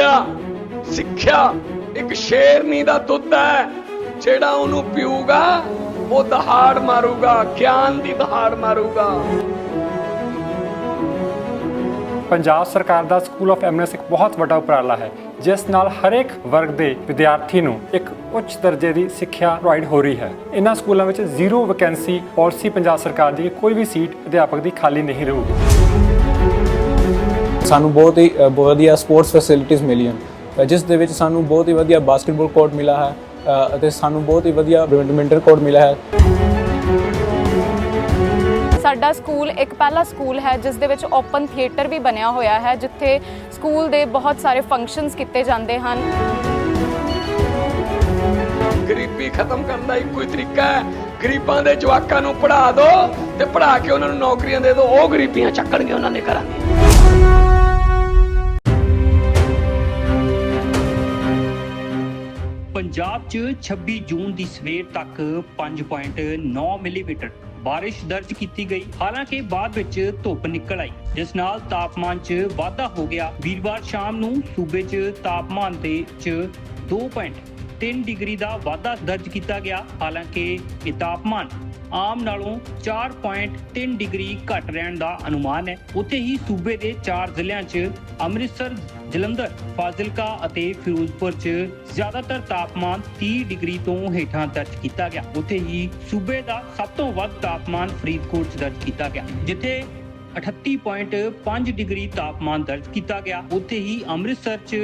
ਵਿਦਿਆ ਸਿੱਖਿਆ ਇੱਕ ਸ਼ੇਰਨੀ ਦਾ ਦੁੱਧ ਹੈ, ਜਿਹੜਾ ਉਹਨੂੰ ਪੀਊਗਾ, ਉਹ ਦਹਾੜ ਮਾਰੂਗਾ, ਗਿਆਨ ਦੀ ਦਹਾੜ ਮਾਰੂਗਾ। ਪੰਜਾਬ ਸਰਕਾਰ ਦਾ ਸਕੂਲ ਆਫ ਐਮਨੈਸ ਇੱਕ ਬਹੁਤ ਵੱਡਾ ਉਪਰਾਲਾ ਹੈ, ਜਿਸ ਨਾਲ ਹਰੇਕ ਵਰਗ ਦੇ ਵਿਦਿਆਰਥੀ ਨੂੰ ਇੱਕ ਉੱਚ ਦਰਜੇ ਦੀ ਸਿੱਖਿਆ ਪ੍ਰੋਵਾਈਡ ਹੋ ਰਹੀ ਹੈ। ਇਹਨਾਂ ਸਕੂਲਾਂ ਵਿੱਚ ਜ਼ੀਰੋ ਵੈਕੈਂਸੀ ਪਾਲਿਸੀ ਪੰਜਾਬ ਸਰਕਾਰ ਦੀ ਕੋਈ ਵੀ ਸੀਟ ਅਧਿਆਪਕ ਦੀ ਖਾਲੀ ਨਹੀਂ ਰਹੂਗੀ। ਸਾਨੂੰ ਬਹੁਤ ਹੀ ਵਧੀਆ ਸਪੋਰਟਸ ਫੈਸਿਲਿਟੀਆਂ ਮਿਲੀਆਂ। ਜਿਸ ਦੇ ਵਿੱਚ ਸਾਨੂੰ ਬਹੁਤ ਹੀ ਵਧੀਆ ਬਾਸਕਟਬਾਲ ਕੋਰਟ ਮਿਲਾ ਹੈ ਅਤੇ ਸਾਨੂੰ ਬਹੁਤ ਹੀ ਵਧੀਆ ਬੈਡਮਿੰਟਨ ਕੋਰਟ ਮਿਲਾ ਹੈ। ਸਾਡਾ ਸਕੂਲ ਇੱਕ ਪਹਿਲਾ ਸਕੂਲ ਹੈ ਜਿਸ ਦੇ ਵਿੱਚ ਓਪਨ ਥੀਏਟਰ ਵੀ ਬਣਿਆ ਹੋਇਆ ਹੈ ਜਿੱਥੇ ਸਕੂਲ ਦੇ ਬਹੁਤ ਸਾਰੇ ਫੰਕਸ਼ਨਸ ਕੀਤੇ ਜਾਂਦੇ ਹਨ। ਗਰੀਬੀ ਖਤਮ ਕਰਨ ਦਾ ਇੱਕੋ ਹੀ ਤਰੀਕਾ ਹੈ। ਗਰੀਬਾਂ ਦੇ ਜਵਾਕਾਂ ਨੂੰ ਪੜ੍ਹਾ ਦਿਓ ਤੇ ਪੜ੍ਹਾ ਕੇ ਉਹਨਾਂ ਨੂੰ ਨੌਕਰੀਆਂ ਦੇ ਦਿਓ। ਉਹ ਗਰੀਬੀਆਂ ਚੱਕਣਗੇ ਉਹਨਾਂ ਦੇ ਘਰਾਂ ਪੰਜਾਬ 'ਚ 26 ਜੂਨ ਦੀ ਸਵੇਰ ਤੱਕ 5.9 ਮਿਲੀਮੀਟਰ ਬਾਰਿਸ਼ ਦਰਜ ਕੀਤੀ ਗਈ। ਹਾਲਾਂਕਿ ਬਾਅਦ ਵਿੱਚ ਧੁੱਪ ਨਿਕਲ ਆਈ। ਜਿਸ ਨਾਲ ਤਾਪਮਾਨ 'ਚ ਵਾਧਾ ਹੋ ਗਿਆ। ਵੀਰਵਾਰ ਸ਼ਾਮ ਨੂੰ ਸੂਬੇ 'ਚ ਤਾਪਮਾਨ ਦੇ 'ਚ 2.3 ਡਿਗਰੀ ਦਾ ਵਾਧਾ ਦਰਜ ਕੀਤਾ ਗਿਆ। ਹਾਲਾਂਕਿ ਇਹ ਤਾਪਮਾਨ ਆਮ ਨਾਲੋਂ 4.3 ਡਿਗਰੀ ਘੱਟ ਰਹਿਣ ਦਾ ਅਨੁਮਾਨ ਹੈ। ਉੱਥੇ ਹੀ ਸੂਬੇ ਦੇ 4 ਜ਼ਿਲ੍ਹਿਆਂ 'ਚ ਅੰਮ੍ਰਿਤਸਰ, ਜਲੰਧਰ, ਫਾਜ਼ਿਲਕਾ ਅਤੇ ਫਿਰੋਜ਼ਪੁਰ 'ਚ ਜ਼ਿਆਦਾਤਰ ਤਾਪਮਾਨ 30 ਡਿਗਰੀ ਤੋਂ ਹੇਠਾਂ ਦਰਜ ਕੀਤਾ ਗਿਆ। ਉੱਥੇ ਹੀ ਸੂਬੇ ਦਾ ਸਭ ਤੋਂ ਵੱਧ ਤਾਪਮਾਨ ਫਰੀਦਕੋਟ 'ਚ ਦਰਜ ਕੀਤਾ ਗਿਆ, ਜਿੱਥੇ 38.5 ਡਿਗਰੀ ਤਾਪਮਾਨ ਦਰਜ ਕੀਤਾ ਗਿਆ। ਉੱਥੇ ਹੀ ਅੰਮ੍ਰਿਤਸਰ 'ਚ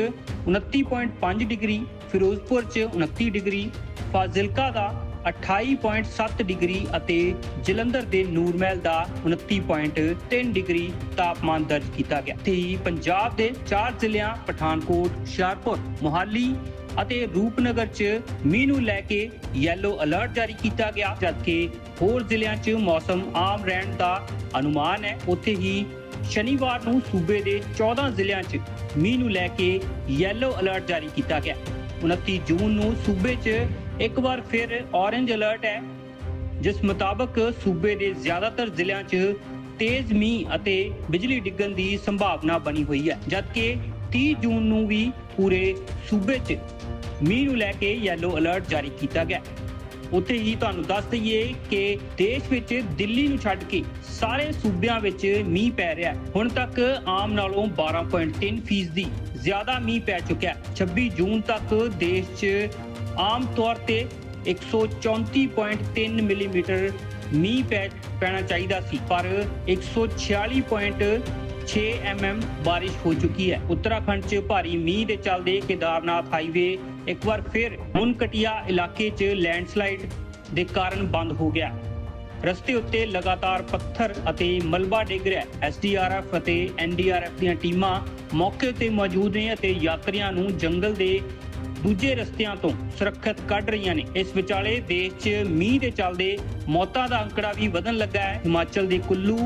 29.5 ਡਿਗਰੀ, ਫਿਰੋਜ਼ਪੁਰ 'ਚ 29 ਡਿਗਰੀ, ਫਾਜ਼ਿਲਕਾ ਦਾ 28.7 ਡਿਗਰੀ ਅਤੇ ਜਲੰਧਰ ਦੇ ਨੂਰਮਹਿਲ ਦਾ 29.3 ਡਿਗਰੀ ਤਾਪਮਾਨ ਦਰਜ ਕੀਤਾ ਗਿਆ। ਤੇ ਹੀ ਪੰਜਾਬ ਦੇ ਚਾਰ ਜ਼ਿਲ੍ਹਿਆਂ, ਪਠਾਨਕੋਟ, ਹੁਸ਼ਿਆਰਪੁਰ, ਮੁਹਾਲੀ ਅਤੇ ਰੂਪਨਗਰ 'ਚ ਮੀਂਹ ਨੂੰ ਲੈ ਕੇ ਯੈਲੋ ਅਲਰਟ ਜਾਰੀ ਕੀਤਾ ਗਿਆ, ਜਦਕਿ ਹੋਰ ਜ਼ਿਲ੍ਹਿਆਂ 'ਚ ਮੌਸਮ ਆਮ ਰਹਿਣ ਦਾ ਅਨੁਮਾਨ ਹੈ। ਉੱਥੇ ਹੀ ਸ਼ਨੀਵਾਰ ਨੂੰ ਸੂਬੇ ਦੇ 14 ਜ਼ਿਲ੍ਹਿਆਂ 'ਚ ਮੀਂਹ ਨੂੰ ਲੈ ਕੇ ਯੈਲੋ ਅਲਰਟ ਜਾਰੀ ਕੀਤਾ ਗਿਆ। 29 ਜੂਨ ਨੂੰ ਸੂਬੇ 'ਚ ਇੱਕ ਵਾਰ ਫਿਰ ਔਰੇਂਜ ਅਲਰਟ ਹੈ, ਜਿਸ ਮੁਤਾਬਕ ਸੂਬੇ ਦੇ ਜ਼ਿਆਦਾਤਰ ਜ਼ਿਲ੍ਹਿਆਂ 'ਚ ਤੇਜ਼ ਮੀਂਹ ਅਤੇ ਬਿਜਲੀ ਡਿੱਗਣ ਦੀ ਸੰਭਾਵਨਾ ਬਣੀ ਹੋਈ ਹੈ, ਜਦਕਿ 30 ਜੂਨ ਨੂੰ ਵੀ ਪੂਰੇ ਸੂਬੇ 'ਚ ਮੀਂਹ ਨੂੰ ਲੈ ਕੇ ਯੈਲੋ ਅਲਰਟ ਜਾਰੀ ਕੀਤਾ ਗਿਆ ਉੱਥੇ ਹੀ ਤੁਹਾਨੂੰ ਦੱਸ ਦਈਏ ਕਿ ਦੇਸ਼ ਵਿੱਚ ਦਿੱਲੀ ਨੂੰ ਛੱਡ ਕੇ ਸਾਰੇ ਸੂਬਿਆਂ ਵਿੱਚ ਮੀਂਹ ਪੈ ਰਿਹਾ ਹੈ। ਹੁਣ ਤੱਕ ਆਮ ਨਾਲੋਂ 12.3 ਫੀਸਦੀ ਜ਼ਿਆਦਾ ਮੀਂਹ ਪੈ ਚੁੱਕਿਆ ਹੈ। 26 ਜੂਨ ਤੱਕ ਦੇਸ਼ 'ਚ ਆਮ ਤੌਰ ਤੇ 134.3 ਮਿਲੀਮੀਟਰ ਮੀਂਹ ਪੈ, ਪੈਣਾ ਚਾਹੀਦਾ ਸੀ, ਪਰ 146.6 ਐਮਐਮ ਬਾਰਿਸ਼ ਹੋ ਚੁੱਕੀ ਹੈ। ਉੱਤਰਾਖੰਡ 'ਚ ਭਾਰੀ ਮੀਂਹ ਦੇ ਚੱਲਦੇ ਕੇਦਾਰਨਾਥ ਹਾਈਵੇ ਇੱਕ ਵਾਰ ਫਿਰ ਮੁਨਕਟਿਆ ਇਲਾਕੇ 'ਚ ਲੈਂਡਸਲਾਈਡ ਦੇ ਕਾਰਨ ਬੰਦ ਹੋ ਗਿਆ। ਰਸਤੇ ਉੱਤੇ ਲਗਾਤਾਰ ਪੱਥਰ ਅਤੇ ਮਲਬਾ ਡਿੱਗ ਰਿਹਾ ਹੈ। ਐਸਡੀਆਰਐਫ ਅਤੇ ਐਨਡੀਆਰਐਫ ਦੀਆਂ ਟੀਮਾਂ ਮੌਕੇ ਉੱਤੇ ਮੌਜੂਦ ਨੇ ਅਤੇ ਯਾਤਰੀਆਂ ਨੂੰ ਜੰਗਲ ਦੇ ਦੂਜੇ ਰਸਤਿਆਂ ਤੋਂ ਸੁਰੱਖਿਅਤ ਕੱਢ ਰਹੀਆਂ ਨੇ। ਇਸ ਵਿਚਾਲੇ ਦੇਸ਼ 'ਚ ਮੀਂਹ ਦੇ ਚੱਲਦੇ ਮੌਤਾਂ ਦਾ ਅੰਕੜਾ ਵੀ ਵਧਣ ਲੱਗਾ ਹੈ। ਹਿਮਾਚਲ ਦੇ ਕੁੱਲੂ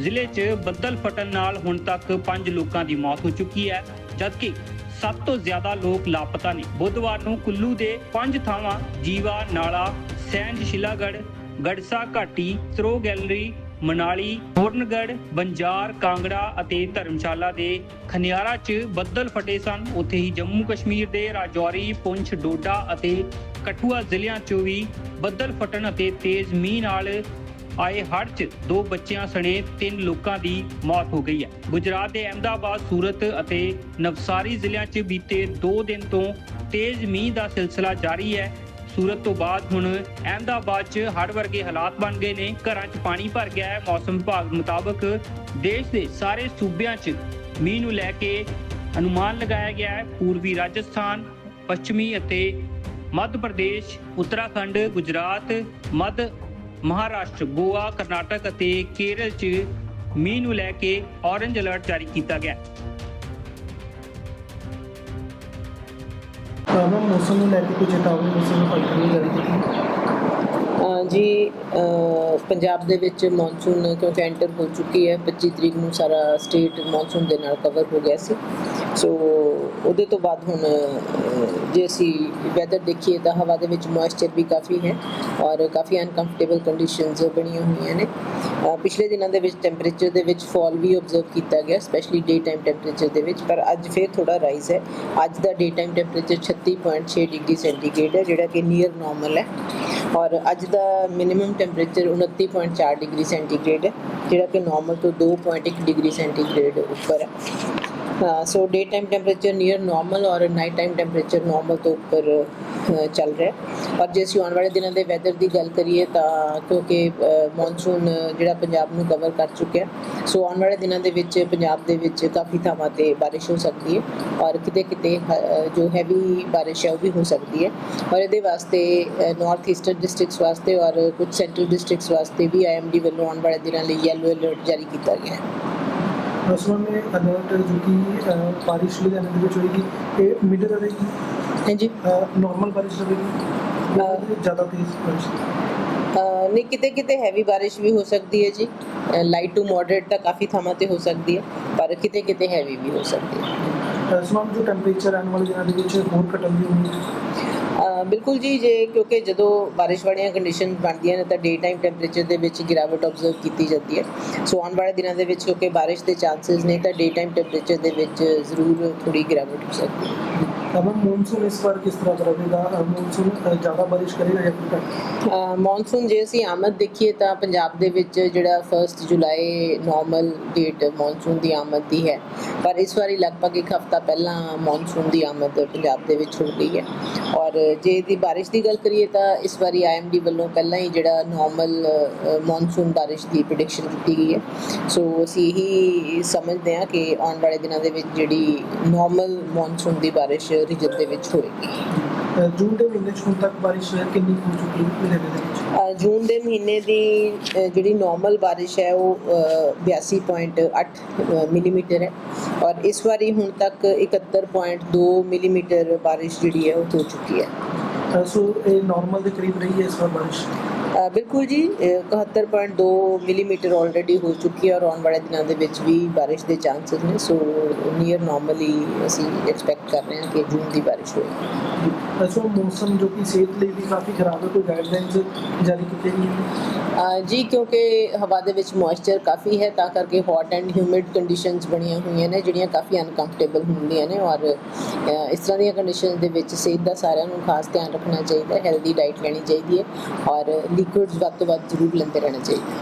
ਜ਼ਿਲ੍ਹੇ 'ਚ ਬੱਦਲ ਫਟਣ ਨਾਲ ਹੁਣ ਤੱਕ 5 ਲੋਕਾਂ ਦੀ ਮੌਤ ਹੋ ਚੁੱਕੀ ਹੈ। ਜਦਕਿ ਸਭ ਤੋਂ ਜ਼ਿਆਦਾ ਲੋਕ ਲਾਪਤਾ ਨੇ। ਬੁੱਧਵਾਰ ਨੂੰ ਕੁੱਲੂ ਦੇ ਪੰਜ ਥਾਵਾਂ ਜੀਵਾ, ਨਾਲਾ, ਸੈਂਜ ਸ਼ਿਲਾਗੜ ਗੜਸਾ, ਘਾਟੀ, ਸਰੋ ਗੈਲਰੀ ਮਨਾਲੀ ਹੋਰਨਗੜ ਬੰਜਾਰ, ਕਾਂਗੜਾ ਅਤੇ ਧਰਮਸ਼ਾਲਾ ਦੇ ਖਨਿਆਰਾ 'ਚ ਬੱਦਲ ਫਟੇ ਸਨ। ਉੱਥੇ ਹੀ ਜੰਮੂ ਕਸ਼ਮੀਰ ਦੇ ਰਾਜੌਰੀ, ਪੁੰਛ, ਡੋਡਾ ਅਤੇ ਕਠੂਆ ਜ਼ਿਲ੍ਹਿਆਂ ਚ ਵੀ ਬੱਦਲ ਫਟਣ ਅਤੇ ਤੇਜ਼ ਮੀਂਹ ਨਾਲ ਆਏ ਹੜ੍ਹ 'ਚ ਦੋ ਬੱਚਿਆਂ ਸਣੇ ਤਿੰਨ ਲੋਕਾਂ ਦੀ ਮੌਤ ਹੋ ਗਈ ਹੈ। ਗੁਜਰਾਤ ਦੇ ਅਹਿਮਦਾਬਾਦ, ਸੂਰਤ ਅਤੇ ਨਵਸਾਰੀ ਜ਼ਿਲ੍ਹਿਆਂ 'ਚ ਬੀਤੇ 2 ਦਿਨ ਤੋਂ ਤੇਜ਼ ਮੀਂਹ ਦਾ ਸਿਲਸਿਲਾ ਜਾਰੀ ਹੈ। ਸੂਰਤ ਤੋਂ ਬਾਅਦ ਹੁਣ ਅਹਿਮਦਾਬਾਦ 'ਚ ਹੜ੍ਹ ਵਰਗੇ ਹਾਲਾਤ ਬਣ ਗਏ ਨੇ। ਘਰਾਂ 'ਚ ਪਾਣੀ ਭਰ ਗਿਆ ਹੈ। ਮੌਸਮ ਵਿਭਾਗ ਮੁਤਾਬਕ ਦੇਸ਼ ਦੇ ਸਾਰੇ ਸੂਬਿਆਂ 'ਚ ਮੀਂਹ ਨੂੰ ਲੈ ਕੇ ਅਨੁਮਾਨ ਲਗਾਇਆ ਗਿਆ ਹੈ। ਪੂਰਬੀ ਰਾਜਸਥਾਨ, ਪੱਛਮੀ ਅਤੇ ਮੱਧ ਪ੍ਰਦੇਸ਼, ਉੱਤਰਾਖੰਡ, ਗੁਜਰਾਤ, ਮੱਧ ਮਹਾਰਾਸ਼ਟਰ, ਗੋਆ, ਕਰਨਾਟਕ ਅਤੇ ਕੇਰਲ 'ਚ ਮੀਂਹ ਨੂੰ ਲੈ ਕੇ ਔਰੰਜ ਅਲਰਟ ਜਾਰੀ ਕੀਤਾ ਗਿਆ ਹੈ। ਤਾਂ ਮੌਸਮ ਨੂੰ ਲੈ ਕੇ ਕੋਈ ਚੇਤਾਵਨੀ ਮੌਸਮ ਵਿਭਾਗ ਨੇ ਜਾਰੀ ਕੀਤੀ? ਜੀ ਪੰਜਾਬ ਦੇ ਵਿੱਚ ਮੌਨਸੂਨ ਕਿਉਂਕਿ ਐਂਟਰ ਹੋ ਚੁੱਕੀ ਹੈ। 25 ਤਰੀਕ ਨੂੰ ਸਾਰਾ ਸਟੇਟ ਮੌਨਸੂਨ ਦੇ ਨਾਲ ਕਵਰ ਹੋ ਗਿਆ ਸੀ। ਸੋ ਉਹਦੇ ਤੋਂ ਬਾਅਦ ਹੁਣ ਜੇ ਅਸੀਂ ਵੈਦਰ ਦੇਖੀਏ ਤਾਂ ਹਵਾ ਦੇ ਵਿੱਚ ਮੋਇਸਚਰ ਵੀ ਕਾਫੀ ਹੈ ਔਰ ਕਾਫੀ ਅਨਕੰਫਰਟੇਬਲ ਕੰਡੀਸ਼ਨਸ ਬਣੀਆਂ ਹੋਈਆਂ ਨੇ। ਪਿਛਲੇ ਦਿਨਾਂ ਦੇ ਵਿੱਚ ਟੈਂਪਰੇਚਰ ਦੇ ਵਿੱਚ ਫਾਲ ਵੀ ਆਬਜ਼ਰਵ ਕੀਤਾ ਗਿਆ ਸਪੈਸ਼ਲੀ ਡੇ ਟਾਈਮ ਟੈਂਪਰੇਚਰ ਦੇ ਵਿੱਚ, ਪਰ ਅੱਜ ਫੇਰ ਥੋੜਾ ਰਾਈਜ਼ ਹੈ। ਅੱਜ ਦਾ day time temperature 36.6 degree centigrade ਹੈ, ਜਿਹੜਾ ਕਿ ਨੀਅਰ ਨਾਰਮਲ ਹੈ। ਔਰ ਅੱਜ ਦਾ ਮਿਨੀਮਮ ਟੈਂਪਰੇਚਰ 29.4 ਡਿਗਰੀ ਸੈਂਟੀਗ੍ਰੇਡ ਹੈ, ਜਿਹੜਾ ਕਿ ਨਾਰਮਲ ਤੋਂ 2.1 ਡਿਗਰੀ ਸੈਂਟੀਗ੍ਰੇਡ ਉੱਪਰ ਹੈ। So day time temperature near normal ਔਰ ਨਾਈਟ ਟਾਈਮ ਟੈਂਪਰੇਚਰ ਨਾਰਮਲ ਤੋਂ ਉੱਪਰ ਚੱਲ ਰਿਹਾ ਔਰ ਜੇ ਅਸੀਂ ਆਉਣ ਵਾਲੇ ਦਿਨਾਂ ਦੇ ਵੈਦਰ ਦੀ ਗੱਲ ਕਰੀਏ ਤਾਂ ਕਿਉਂਕਿ ਮੌਨਸੂਨ ਜਿਹੜਾ ਪੰਜਾਬ ਨੂੰ ਕਵਰ ਕਰ ਚੁੱਕਿਆ ਸੋ ਆਉਣ ਵਾਲੇ ਦਿਨਾਂ ਦੇ ਵਿੱਚ ਪੰਜਾਬ ਦੇ ਵਿੱਚ ਕਾਫੀ ਥਾਵਾਂ ਤੇ ਬਾਰਿਸ਼ ਹੋ ਸਕਦੀ ਹੈ ਔਰ ਕਿਤੇ ਕਿਤੇ ਜੋ ਹੈਵੀ ਬਾਰਿਸ਼ ਹੈ ਉਹ ਵੀ ਹੋ ਸਕਦੀ ਹੈ। ਔਰ ਇਹਦੇ ਵਾਸਤੇ ਨਾਰਥ ਈਸਟਰਨ ਡਿਸਟ੍ਰਿਕਟਸ ਵਾਸਤੇ ਔਰ ਕੁਝ ਸੈਂਟਰਲ ਡਿਸਟ੍ਰਿਕਟਸ ਵਾਸਤੇ ਵੀ ਆਈਐਮਡੀ ਵੱਲੋਂ ਆਉਣ ਵਾਲੇ ਦਿਨਾਂ ਲਈ ਯੈਲੋ ਅਲਰਟ ਜਾਰੀ ਕੀਤਾ ਗਿਆ ਹੈ। ਰਸਮਾਂ में अलर्ट जो कि अ, बारिश लुधियाने ਦੇ ਵਿੱਚ ਹੋਏਗੀ ਇਹ ਮਿਡ ਰਹੇਗੀ ਹਾਂਜੀ ਨਾਰਮਲ ਬਾਰਿਸ਼ ਰਹੇਗੀ ਅ, ਜ਼ਿਆਦਾ ਤੇਜ਼ ਬਾਰਿਸ਼ ਅਹ ਨਹੀਂ ਕਿਤੇ ਕਿਤੇ ਹੈਵੀ ਬਾਰਿਸ਼ ਵੀ ਹੋ ਸਕਦੀ ਹੈ ਜੀ ਲਾਈਟ ਟੂ ਮੋਡਰੇਟ ਤਾਂ ਕਾਫੀ ਥਾਵਾਂ ਤੇ ਹੋ ਸਕਦੀ ਹੈ ਪਰ ਕਿਤੇ ਕਿਤੇ ਹੈਵੀ ਵੀ ਹੋ ਸਕਦੀ ਹੈ ਰਸਮਾਂ ਜੋ ਟੈਂਪਰੇਚਰ ਆਉਣ ਵਾਲੇ ਦਿਨਾਂ ਦੇ ਵਿੱਚ ਹੋਰ ਬਿਲਕੁਲ ਜੀ, ਜੇ ਕਿਉਂਕਿ ਜਦੋਂ ਬਾਰਿਸ਼ ਵਾਲੀਆਂ ਕੰਡੀਸ਼ਨ ਬਣਦੀਆਂ ਨੇ ਤਾਂ ਡੇ ਟਾਈਮ ਟੈਂਪਰੇਚਰ ਦੇ ਵਿੱਚ ਗਿਰਾਵਟ ਆਬਜ਼ਰਵ ਕੀਤੀ ਜਾਂਦੀ ਹੈ। ਸੋ ਆਉਣ ਵਾਲੇ ਦਿਨਾਂ ਦੇ ਵਿੱਚ ਕਿਉਂਕਿ ਬਾਰਿਸ਼ ਦੇ ਚਾਂਸਸ ਨੇ ਤਾਂ ਡੇ ਟਾਈਮ ਟੈਂਪਰੇਚਰ ਦੇ ਵਿੱਚ ਜ਼ਰੂਰ ਥੋੜੀ ਗਿਰਾਵਟ ਹੋ ਸਕਦੀ ਹੈ। ਤਾਂ ਮੈਮ ਮੌਨਸੂਨ ਇਸ ਵਾਰ ਕਿਸ ਤਰ੍ਹਾਂ ਦਾ ਰਹੇਗਾ ਮੌਨਸੂਨ ਜ਼ਿਆਦਾ ਬਾਰਿਸ਼ ਕਰੇਗਾ ਜਾਂ ਫਿਰ ਮੌਨਸੂਨ ਜੇ ਅਸੀਂ ਆਮਦ ਦੇਖੀਏ ਤਾਂ ਪੰਜਾਬ ਦੇ ਵਿੱਚ ਜਿਹੜਾ 1 ਜੁਲਾਈ ਨਾਰਮਲ ਡੇਟ ਮੌਨਸੂਨ ਦੀ ਆਮਦ ਦੀ ਹੈ। ਪਰ ਇਸ ਵਾਰੀ ਲਗਭਗ ਇੱਕ ਹਫਤਾ ਪਹਿਲਾਂ ਮੌਨਸੂਨ ਦੀ ਆਮਦ ਪੰਜਾਬ ਦੇ ਵਿੱਚ ਹੋ ਗਈ ਹੈ। ਔਰ ਜੇ ਇਹਦੀ ਬਾਰਿਸ਼ ਦੀ ਗੱਲ ਕਰੀਏ ਤਾਂ ਇਸ ਵਾਰੀ ਆਈਐਮਡੀ ਵੱਲੋਂ ਪਹਿਲਾਂ ਹੀ ਜਿਹੜਾ ਨਾਰਮਲ ਮੌਨਸੂਨ ਬਾਰਿਸ਼ ਦੀ ਪ੍ਰੈਡਿਕਸ਼ਨ ਕੀਤੀ ਗਈ ਹੈ। ਸੋ ਅਸੀਂ ਇਹੀ ਸਮਝਦੇ ਹਾਂ ਕਿ ਆਉਣ ਵਾਲੇ ਦਿਨਾਂ ਦੇ ਵਿੱਚ ਜਿਹੜੀ ਨਾਰਮਲ ਮੌਨਸੂਨ ਦੀ ਬਾਰਿਸ਼ ਰੀਜਨ ਦੇ ਵਿੱਚ ਹੋਏਗੀ। ਜੂਨ ਦੇ ਮਹੀਨੇ 'ਚ ਹੁਣ ਤੱਕ ਬਾਰਿਸ਼ ਕਿੰਨੀ ਹੋ ਚੁੱਕੀ ਹੈ? ਲੁਧਿਆਣੇ ਦੇ ਵਿੱਚ? ਜੂਨ ਦੇ ਮਹੀਨੇ ਦੀ ਜਿਹੜੀ ਨਾਰਮਲ ਬਾਰਿਸ਼ ਹੈ ਉਹ ਅ, 82.8 ਮਿਲੀਮੀਟਰ ਹੈ। ਔਰ ਇਸ ਵਾਰੀ ਹੁਣ ਤੱਕ 71.2 ਮਿਲੀਮੀਟਰ ਬਾਰਿਸ਼ ਜਿਹੜੀ ਹੈ ਉਹ ਹੋ ਚੁੱਕੀ ਹੈ। ਸੋ ਇਹ ਨਾਰਮਲ ਦੇ ਕਰੀਬ ਰਹੀ ਹੈ ਇਸ ਵਾਰ ਬਾਰਿਸ਼? ਬਿਲਕੁਲ ਜੀ ਅ, 71.2 ਮਿਲੀਮੀਟਰ ਆਲਰੇਡੀ ਹੋ ਚੁੱਕੀ ਹੈ ਔਰ ਆਉਣ ਵਾਲੇ ਦਿਨਾਂ ਦੇ ਵਿੱਚ ਵੀ ਬਾਰਿਸ਼ ਦੇ ਚਾਂਸਸ ਨੇ ਸੋ ਨੀਅਰ ਨਾਰਮਲੀ ਅਸੀਂ ਐਕਸਪੈਕਟ ਕਰ ਰਹੇ ਹਾਂ ਕਿ ਜੂਨ ਦੀ ਬਾਰਿਸ਼ ਹੋਏਗੀ। ਸੋ ਮੌਸਮ ਜੋ ਕਿ ਸਿਹਤ ਲਈ ਵੀ ਕਾਫੀ ਖਰਾਬ ਹੈ, ਕੋਈ ਗਾਈਡਲਾਈਨਸ ਜਾਰੀ ਕੀਤੀ ਗਈ ਹੈ ਜੀ, ਕਿਉਂਕਿ ਹਵਾ ਦੇ ਵਿੱਚ ਮੋਇਸਚਰ ਕਾਫੀ ਹੈ, ਤਾਂ ਕਰਕੇ ਹੌਟ ਐਂਡ ਹਿਊਮਿਡ ਕੰਡੀਸ਼ਨਸ ਬਣੀਆਂ ਹੋਈਆਂ ਨੇ, ਜਿਹੜੀਆਂ ਕਾਫੀ ਅਨਕੰਫਰਟੇਬਲ ਹੁੰਦੀਆਂ ਨੇ ਔਰ ਇਸ ਤਰ੍ਹਾਂ ਦੀਆਂ ਕੰਡੀਸ਼ਨਸ ਦੇ ਵਿੱਚ ਸਿਹਤ ਦਾ ਸਾਰਿਆਂ ਨੂੰ ਖਾਸ ਧਿਆਨ ਰੱਖਣਾ ਚਾਹੀਦਾ ਹੈ ਹੈਲਦੀ ਡਾਈਟ ਲੈਣੀ ਚਾਹੀਦੀ ਹੈ ਔਰ ਲਿਕੁਇਡਸ ਵੱਧ ਤੋਂ ਵੱਧ ਜ਼ਰੂਰ ਲੈਂਦੇ ਰਹਿਣਾ ਚਾਹੀਦਾ